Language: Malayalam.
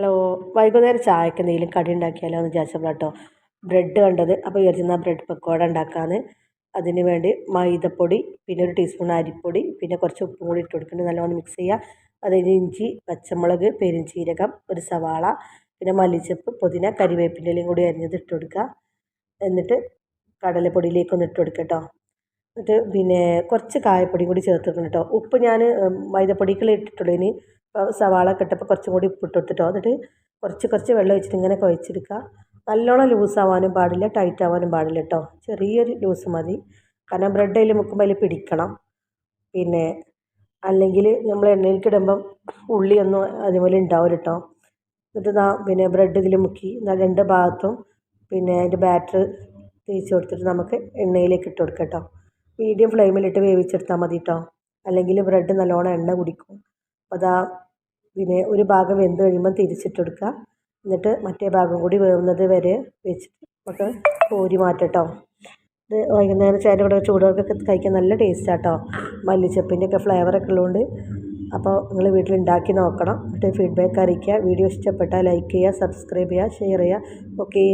ഹലോ വൈകുന്നേരം ചായക്ക് എന്തെങ്കിലും കടി ഉണ്ടാക്കിയാലോ എന്ന് വിചാരിച്ചപ്പോൾ കേട്ടോ ബ്രെഡ് കണ്ടത്. അപ്പോൾ വിചാരിച്ചെന്നാൽ ബ്രെഡ് പക്കോട ഉണ്ടാക്കാമെന്ന് അതിന് വേണ്ടി മൈദപ്പൊടി പിന്നെ ഒരു ടീസ്പൂൺ അരിപ്പൊടി പിന്നെ കുറച്ച് ഉപ്പും കൂടി ഇട്ട് കൊടുക്കുന്നുണ്ട് നല്ലോണം മിക്സ് ചെയ്യുക അതിന് ഇഞ്ചി പച്ചമുളക് പെരുംജീരകം ഒരു സവാള പിന്നെ മല്ലിച്ചപ്പ് പുതിന കരിവേപ്പിന്റെ ഇലയും കൂടി അരിഞ്ഞത് ഇട്ട് കൊടുക്കുക എന്നിട്ട് കടലപ്പൊടിയിലേക്ക് ഒന്ന് ഇട്ട് കൊടുക്കുക കേട്ടോ എന്നിട്ട് പിന്നെ കുറച്ച് കായപ്പൊടിയും കൂടി ചേർത്തിട്ടുണ്ട് കേട്ടോ ഉപ്പ് ഞാൻ മൈദപ്പൊടിക്കുള്ള ഇട്ടിട്ടുള്ളൂ. ഇനി സവാള കിട്ടപ്പോൾ കുറച്ചും കൂടി ഉപ്പ് ഇട്ട് എന്നിട്ട് കുറച്ച് കുറച്ച് വെള്ളം ഒഴിച്ചിട്ട് ഇങ്ങനെ കുഴച്ചെടുക്കുക നല്ലോണം ലൂസ് ആവാനും പാടില്ല ടൈറ്റ് ആവാനും പാടില്ല കേട്ടോ. ചെറിയൊരു ലൂസ് മതി. കാരണം ബ്രെഡ് അതിൽ മുക്കുമ്പോൾ അതിൽ പിടിക്കണം. പിന്നെ അല്ലെങ്കിൽ നമ്മൾ എണ്ണയിലേക്ക് ഇടുമ്പം ഉള്ളിയൊന്നും അതുപോലെ ഉണ്ടാവില്ല കേട്ടോ. എന്നിട്ട് നാ പിന്നെ ബ്രെഡ് ഇതിൽ മുക്കി രണ്ട് ഭാഗത്തും പിന്നെ അതിന്റെ ബാറ്റർ തേച്ച് കൊടുത്തിട്ട് നമുക്ക് എണ്ണയിലേക്ക് ഇട്ട് കൊടുക്കാം കേട്ടോ. മീഡിയം ഫ്ലെയിമിലിട്ട് വേവിച്ചെടുത്താൽ മതി കേട്ടോ. അല്ലെങ്കിൽ ബ്രെഡ് നല്ലോണം എണ്ണ കുടിക്കും. അപ്പോൾ അതാ പിന്നെ ഒരു ഭാഗം വെന്ത് കഴിയുമ്പോൾ തിരിച്ചിട്ട് കൊടുക്കുക എന്നിട്ട് മറ്റേ ഭാഗം കൂടി വേവുന്നത് വരെ വെച്ചിട്ട് നമുക്ക് കോരി മാറ്റട്ടോ. ഇത് വൈകുന്നേരം ചായന്റെ കൂടെ ചൂടുകൾക്കൊക്കെ കഴിക്കാൻ നല്ല ടേസ്റ്റാട്ടോ. മല്ലിച്ചപ്പിന്റെ ഒക്കെ ഫ്ലേവറൊക്കെ ഉള്ളതുകൊണ്ട് അപ്പോൾ നിങ്ങൾ വീട്ടിൽ ഉണ്ടാക്കി നോക്കണം. എന്നിട്ട് ഫീഡ്ബാക്ക് അറിയിക്കുക. വീഡിയോ ഇഷ്ടപ്പെട്ടാൽ ലൈക്ക് ചെയ്യുക സബ്സ്ക്രൈബ് ചെയ്യുക ഷെയർ ചെയ്യുക. ഓക്കേ.